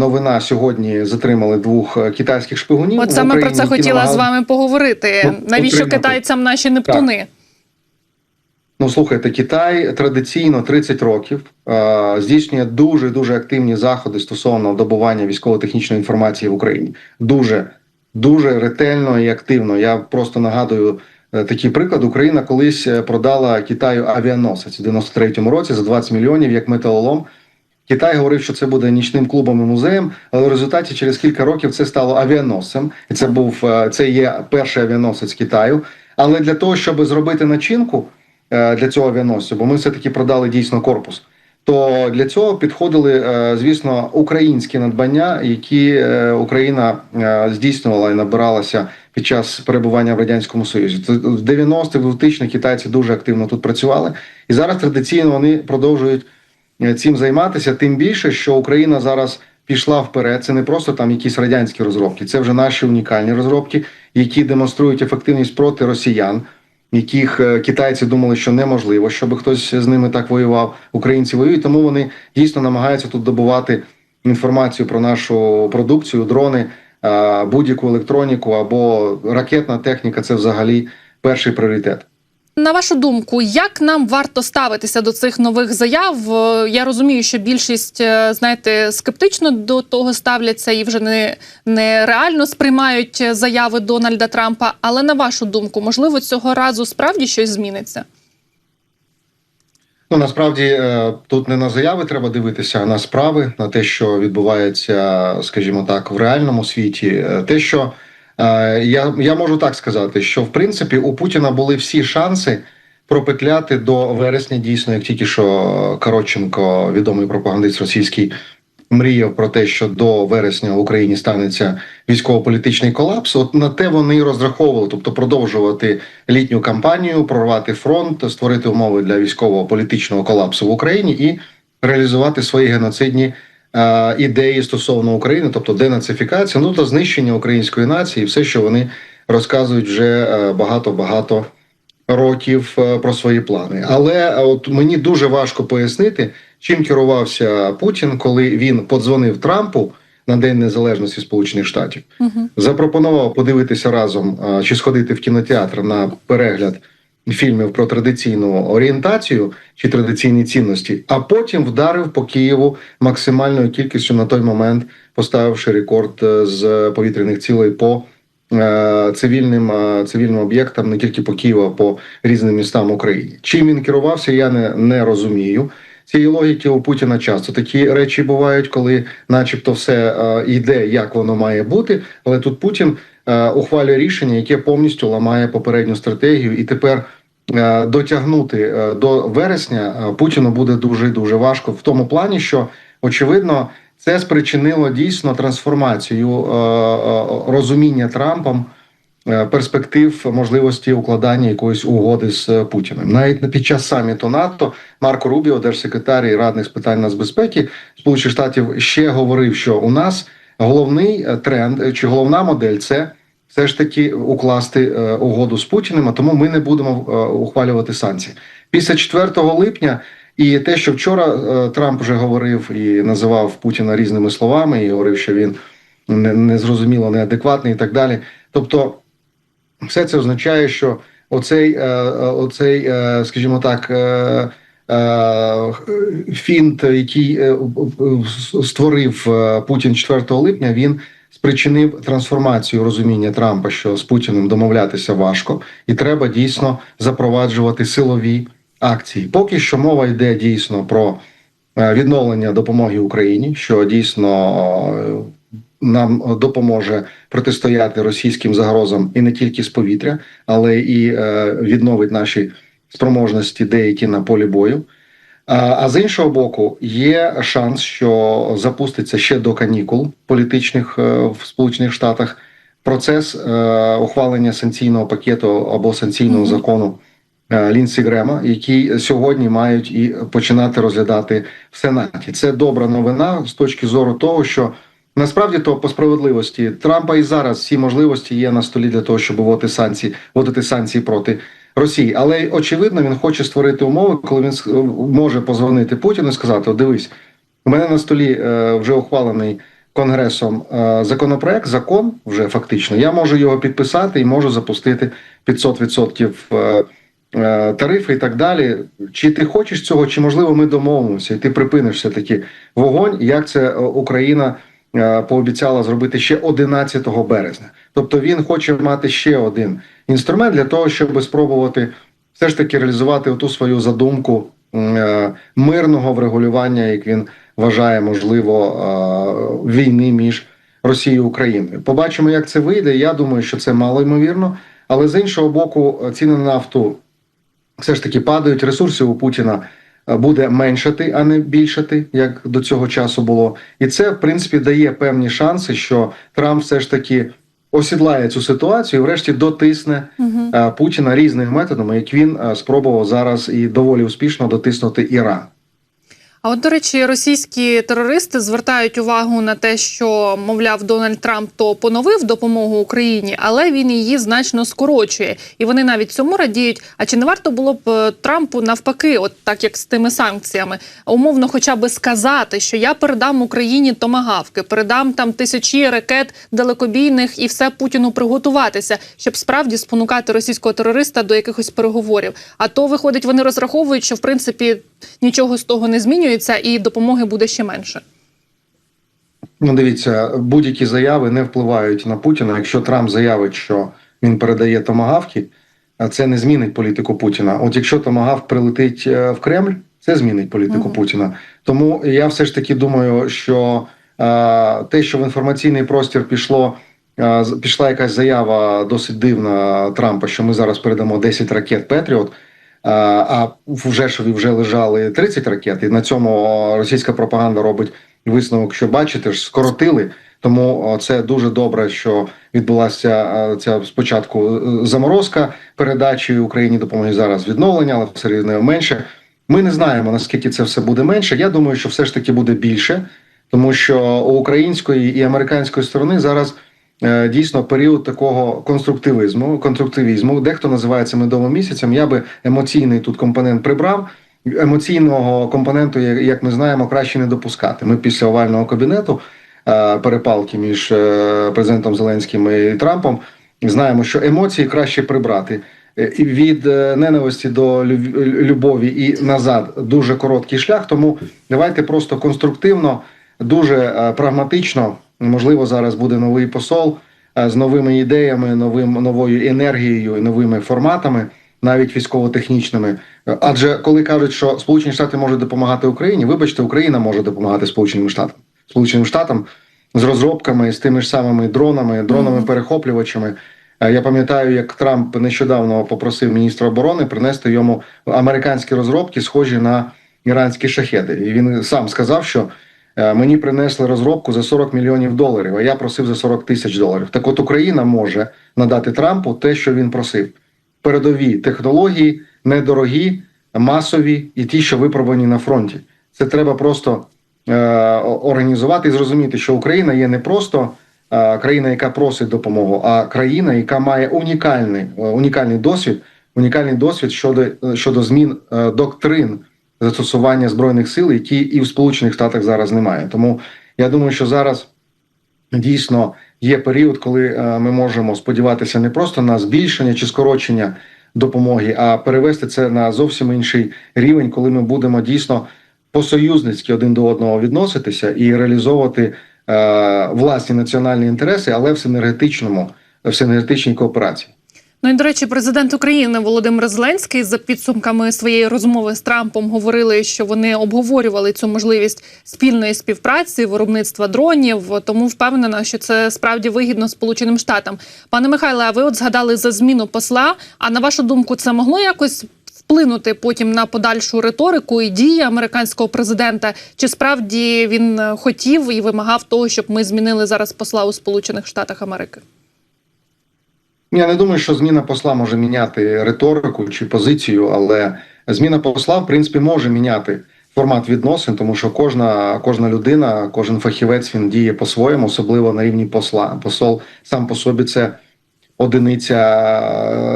новина сьогодні затримали двох е, китайських шпигунів. От саме про це хотіла з вами поговорити. Ну, Навіщо отримати. китайцям наші нептуни? Ну, слухайте, Китай традиційно 30 років е, здійснює дуже дуже активні заходи стосовно добування військово-технічної інформації в Україні. Дуже дуже ретельно і активно. Я просто нагадую е, такий приклад. Україна колись е, продала Китаю авіаносець у 93-му році за 20 мільйонів як металолом. Китай говорив, що це буде нічним клубом і музеєм, але в результаті через кілька років це стало авіаносцем. І це був е, це є перший авіаносець Китаю. Але для того, щоб зробити начинку е, для цього авіаносцю, бо ми все таки продали дійсно корпус. То для цього підходили, е, звісно, українські надбання, які Україна здійснювала і набиралася під час перебування в радянському союзі. В 90-х, 2000-х китайці дуже активно тут працювали, і зараз традиційно вони продовжують цим займатися. Тим більше, що Україна зараз пішла вперед. Це не просто там якісь радянські розробки, це вже наші унікальні розробки, які демонструють ефективність проти росіян яких е, китайці думали, що неможливо, щоб хтось з ними так воював. Українці воюють, тому вони дійсно намагаються тут добувати інформацію про нашу продукцію, дрони, е, будь-яку електроніку або ракетна техніка. Це взагалі перший пріоритет. На вашу думку, як нам варто ставитися до цих нових заяв? Е, Я розумію, що більшість, е, знаєте, скептично до того ставляться і вже не, не реально сприймають е, заяви Дональда Трампа. Але на вашу думку, можливо, цього разу справді щось зміниться? Ну насправді тут не на заяви треба дивитися, а на справи, на те, що відбувається, скажімо так, в реальному світі. Те, що я, я можу так сказати, що в принципі у Путіна були всі шанси пропетляти до вересня. Дійсно, як тільки що Коротченко, відомий пропагандист російський, мріяв про те, що до вересня в Україні станеться військово-політичний колапс. От на те вони і розраховували, тобто продовжувати літню кампанію, прорвати фронт, створити умови для військового політичного колапсу в Україні і реалізувати свої геноцидні е, ідеї стосовно України, тобто денацифікація, ну та знищення української нації, і все, що вони розказують вже е, багато-багато років е, про свої плани. Але е, от мені дуже важко пояснити, чим керувався Путін, коли він подзвонив Трампу на День Незалежності Сполучених Штатів, Угу. запропонував подивитися разом е, чи сходити в кінотеатр на перегляд фільмів про традиційну орієнтацію чи традиційні цінності, а потім вдарив по Києву максимальною кількістю на той момент, поставивши рекорд е, з повітряних цілей по е, цивільним е, цивільним об'єктам не тільки по Києву, а по різним містам України. Чим він керувався, я не, не розумію. Цієї логіки у Путіна часто такі речі бувають, коли, начебто, все йде, як воно має бути. Але тут Путін ухвалює рішення, яке повністю ламає попередню стратегію, і тепер е, дотягнути е, до вересня е, Путіну буде дуже дуже важко в тому плані, що очевидно це спричинило дійсно трансформацію е, е, розуміння Трампом е, перспектив можливості укладання якоїсь угоди з е, Путіним. Навіть під час саміту НАТО Марко Рубіо, держсекретар і радник з питань нацбезпеки Сполучених Штатів, ще говорив, що у нас головний е, тренд е, чи головна модель це. Все ж таки укласти е, угоду з Путіним, а тому ми не будемо е, ухвалювати санкції після 4 липня. І те, що вчора е, Трамп вже говорив і називав Путіна різними словами, і говорив, що він не- незрозуміло неадекватний і так далі. Тобто, все це означає, що оцей, оцей скажімо так, фінт, який створив Путін 4 липня, він спричинив трансформацію розуміння Трампа, що з Путіним домовлятися важко, і треба дійсно запроваджувати силові акції. Поки що мова йде дійсно про е, відновлення допомоги Україні, що дійсно е, нам допоможе протистояти російським загрозам і не тільки з повітря, але і е, відновить наші спроможності деякі на полі бою. А, з іншого боку, є шанс, що запуститься ще до канікул політичних е, в Сполучених Штатах процес е, ухвалення санкційного пакету або санкційного Мгм. закону е, Лінсі Грема, який сьогодні мають і починати розглядати в Сенаті. Це добра новина з точки зору того, що насправді то по справедливості Трампа і зараз всі можливості є на столі для того, щоб вводити санкції, вводити санкції проти Росії. Але очевидно, він хоче створити умови, коли він с- може позвонити Путіну і сказати: дивись, у мене на столі е, вже ухвалений конгресом е, законопроект, закон вже фактично. Я можу його підписати і можу запустити 500% е, е, тарифи і так далі. Чи ти хочеш цього, чи можливо ми домовимося, і ти припиниш все таки вогонь, як це е, Україна е, пообіцяла зробити ще 11 березня. Тобто він хоче мати ще один інструмент для того, щоб спробувати все ж таки реалізувати ту свою задумку е, мирного врегулювання, як він вважає, можливо, е, війни між Росією і Україною. Побачимо, як це вийде. Я думаю, що це мало ймовірно. Але з іншого боку, е, ціни на нафту все ж таки падають. Ресурсів у Путіна е, буде меншати, а не більшати, як до цього часу було. І це, в принципі, дає певні шанси, що Трамп все ж таки осідлає цю ситуацію і врешті дотисне Угу. е, Путіна різними методами, як він е, спробував зараз і доволі успішно дотиснути Іран. А от, до речі, російські терористи звертають увагу на те, що мовляв Дональд Трамп то поновив допомогу Україні, але він її значно скорочує, і вони навіть цьому радіють. А чи не варто було б е, Трампу навпаки, от так як з тими санкціями, умовно, хоча би сказати, що я передам Україні томагавки, передам там тисячі ракет далекобійних і все Путіну приготуватися, щоб справді спонукати російського терориста до якихось переговорів. А то виходить, вони розраховують, що в принципі нічого з того не змінюється, і допомоги буде ще менше. Ну, дивіться, будь-які заяви не впливають на Путіна. Якщо Трамп заявить, що він передає томагавки, це не змінить політику Путіна. От якщо томагавк прилетить е, в Кремль, це змінить політику Мгм. Путіна. Тому я все ж таки думаю, що е, те, що в інформаційний простір пішло. е, Пішла якась заява досить дивна Трампа, що ми зараз передамо 10 ракет Петріот. А, в Жешові вже лежали 30 ракет, і на цьому російська пропаганда робить висновок, що бачите ж, скоротили. Тому це дуже добре, що відбулася е, ця спочатку е, заморозка передачі Україні допомоги зараз відновлення, але все рівно менше. Ми не знаємо наскільки це все буде менше. Я думаю, що все ж таки буде більше, тому що у української і американської сторони зараз дійсно період такого конструктивізму, конструктивізму. Дехто називає це медовим місяцем. Я би емоційний тут компонент прибрав. Емоційного компоненту, як ми знаємо, краще не допускати. Ми після овального кабінету е, перепалки між е, президентом Зеленським і Трампом знаємо, що емоції краще прибрати. Е, І від е, ненависті до люб- любові і назад дуже короткий шлях. Тому давайте просто конструктивно, дуже е, прагматично. Можливо, зараз буде новий посол е, з новими ідеями, новим новою енергією новими форматами, навіть військово-технічними. Е, Адже коли кажуть, що Сполучені Штати можуть допомагати Україні, вибачте, Україна може допомагати Сполученим Штатам. Сполученим Штатам з розробками, з тими ж самими дронами, дронами перехоплювачами. Е, Я пам'ятаю, як Трамп нещодавно попросив міністра оборони принести йому американські розробки, схожі на іранські шахеди. І він сам сказав, що мені принесли розробку за 40 мільйонів доларів, а я просив за 40 тисяч доларів. Так от Україна може надати Трампу те, що він просив: передові технології, недорогі, масові і ті, що випробувані на фронті. Це треба просто е, організувати і зрозуміти, що Україна є не просто е, країна, яка просить допомогу, а країна, яка має унікальний, е, унікальний досвід, унікальний досвід щодо, е, щодо змін е, доктрин застосування збройних сил, які і в Сполучених Штатах зараз немає. Тому я думаю, що зараз дійсно є період, коли е, ми можемо сподіватися не просто на збільшення чи скорочення допомоги, а перевести це на зовсім інший рівень, коли ми будемо дійсно посоюзницьки один до одного відноситися і реалізовувати е, власні національні інтереси, але в синергетичному в синергетичній кооперації. Ну і до речі, президент України Володимир Зеленський за підсумками своєї розмови з Трампом говорили, що вони обговорювали цю можливість спільної співпраці, виробництва дронів. Тому впевнена, що це справді вигідно Сполученим Штатам. Пане Михайле, а ви от згадали за зміну посла. А на вашу думку, це могло якось вплинути потім на подальшу риторику і дії американського президента? Чи справді він хотів і вимагав того, щоб ми змінили зараз посла у Сполучених Штатах Америки? Я не думаю, що зміна посла може міняти риторику чи позицію, але зміна посла, в принципі, може міняти формат відносин, тому що кожна, кожна людина, кожен фахівець він діє по-своєму, особливо на рівні посла. Посол сам по собі це одиниця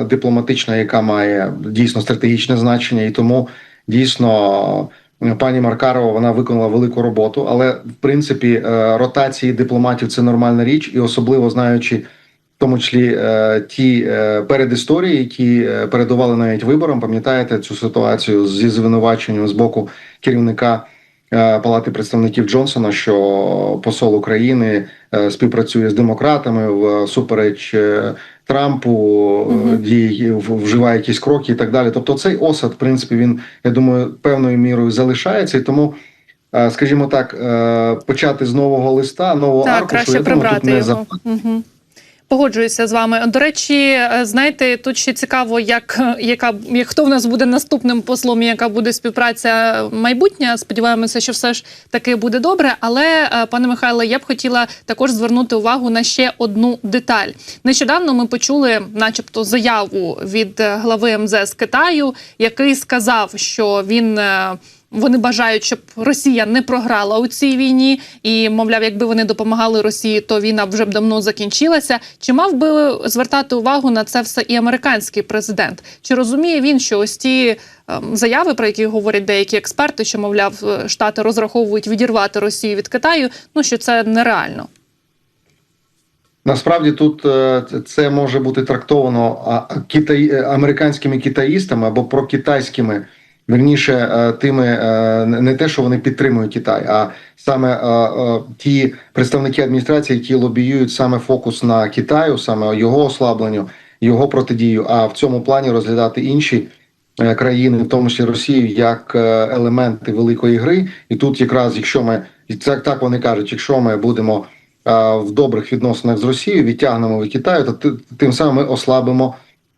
е, дипломатична, яка має дійсно стратегічне значення, і тому дійсно Пані Маркарова вона виконала велику роботу, але в принципі е, ротації дипломатів це нормальна річ, і особливо знаючи, тому числі е, ті е, передісторії, які е, передували навіть виборам. Пам'ятаєте цю ситуацію зі звинуваченням з боку керівника Палати представників Джонсона, що посол України співпрацює з демократами в супереч Трампу, е, Мгм. вживає якісь кроки і так далі. Тобто, цей осад, в принципі, він я думаю, певною мірою залишається, і тому. Скажімо так, почати з нового листа, нового Так, аркушу, краще я думаю, тут не його. Угу. Погоджуюся з вами. До речі, е, знаєте, тут ще цікаво, як, яка як хто в нас буде наступним послом, і яка буде співпраця майбутня. Сподіваємося, що все ж таки буде добре. Але, е, пане Михайле, я б хотіла також звернути увагу на ще одну деталь. Нещодавно ми почули, начебто, заяву від е, глави МЗС Китаю, який сказав, що він. Вони бажають, щоб Росія не програла у цій війні, і мовляв, якби вони допомагали Росії, то війна вже б давно закінчилася. Чи мав би звертати увагу на це все і американський президент? Чи розуміє він, що ось ті ем, заяви, про які говорять деякі експерти, що мовляв, е, штати розраховують відірвати Росію від Китаю? Ну що це нереально? Насправді тут е, це- може бути трактовано е, американськими китаїстами або прокитайськими, верніше е, тими, е, не те, що вони підтримують Китай, а саме е, ті представники адміністрації, які лобіюють саме фокус на Китаю, саме його ослабленню, його протидію. А в цьому плані розглядати інші. Країни, в тому числі Росію, як елементи великої гри, і тут, якраз, якщо ми так, так вони кажуть, якщо ми будемо в добрих відносинах з Росією, відтягнемо від Китаю, то тим самим ми ослабимо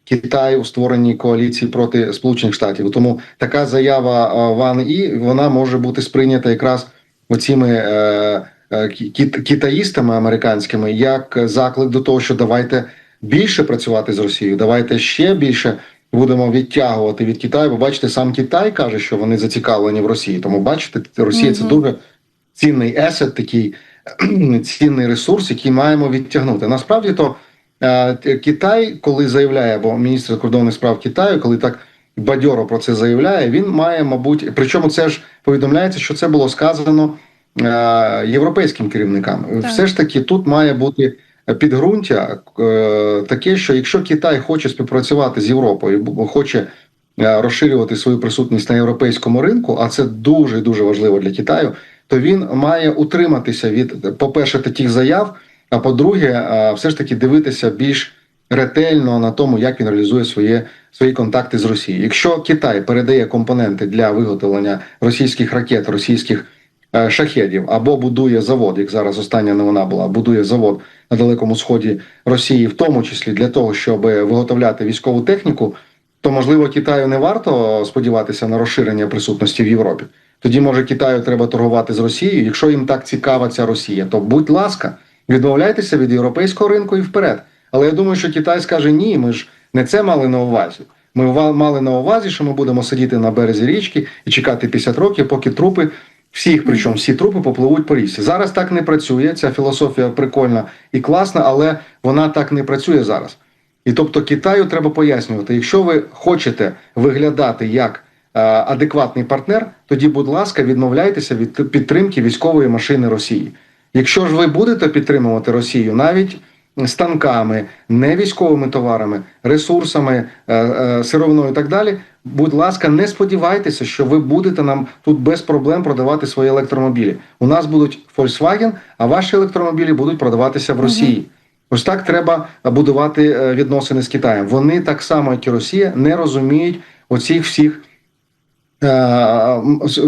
Китай у створенні коаліції проти Сполучених Штатів. Тому така заява Ван І вона може бути сприйнята якраз оціми е, е, кі- китаїстами американськими як заклик до того, що давайте більше працювати з Росією, давайте ще більше. Будемо відтягувати від Китаю, бо бачите, сам Китай каже, що вони зацікавлені в Росії. Тому бачите, Росія це дуже цінний есет, такий цінний ресурс, який маємо відтягнути. Насправді то е, Китай, коли заявляє, або міністр закордонних справ Китаю, коли так бадьоро про це заявляє, він має, мабуть, причому це ж повідомляється, що це було сказано е, європейським керівникам. Так. Все ж таки, тут має бути підґрунтя е, таке, що якщо Китай хоче співпрацювати з Європою, хоче е, розширювати свою присутність на європейському ринку, а це дуже дуже важливо для Китаю, то він має утриматися від, по-перше, таких заяв. А по-друге, все ж таки дивитися більш ретельно на тому, як він реалізує своє, свої контакти з Росією. Якщо Китай передає компоненти для виготовлення російських ракет, російських е, шахедів або будує завод, як зараз остання новина була, будує завод на далекому сході Росії, в тому числі для того, щоб виготовляти військову техніку, то можливо Китаю не варто сподіватися на розширення присутності в Європі. Тоді може Китаю треба торгувати з Росією. Якщо їм так цікава ця Росія, то будь ласка, відмовляйтеся від європейського ринку і вперед. Але я думаю, що Китай скаже ні, ми ж не це мали на увазі. Ми мали на увазі, що ми будемо сидіти на березі річки і чекати 50 років, поки трупи всіх, причому всі трупи попливуть по річці. Зараз так не працює. Ця філософія прикольна і класна, але вона так не працює зараз. І тобто Китаю треба пояснювати, якщо ви хочете виглядати як е, адекватний партнер, тоді, будь ласка, відмовляйтеся від підтримки військової машини Росії. Якщо ж ви будете підтримувати Росію навіть станками, не військовими товарами, ресурсами, е, е, сировиною і так далі, будь ласка, не сподівайтеся, що ви будете нам тут без проблем продавати свої електромобілі. У нас будуть Volkswagen, а ваші електромобілі будуть продаватися в Росії. Ось так треба будувати е, відносини з Китаєм. Вони так само, як і Росія, не розуміють оцих всіх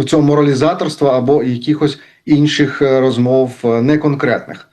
цього моралізаторства або якихось інших е, розмов е, неконкретних.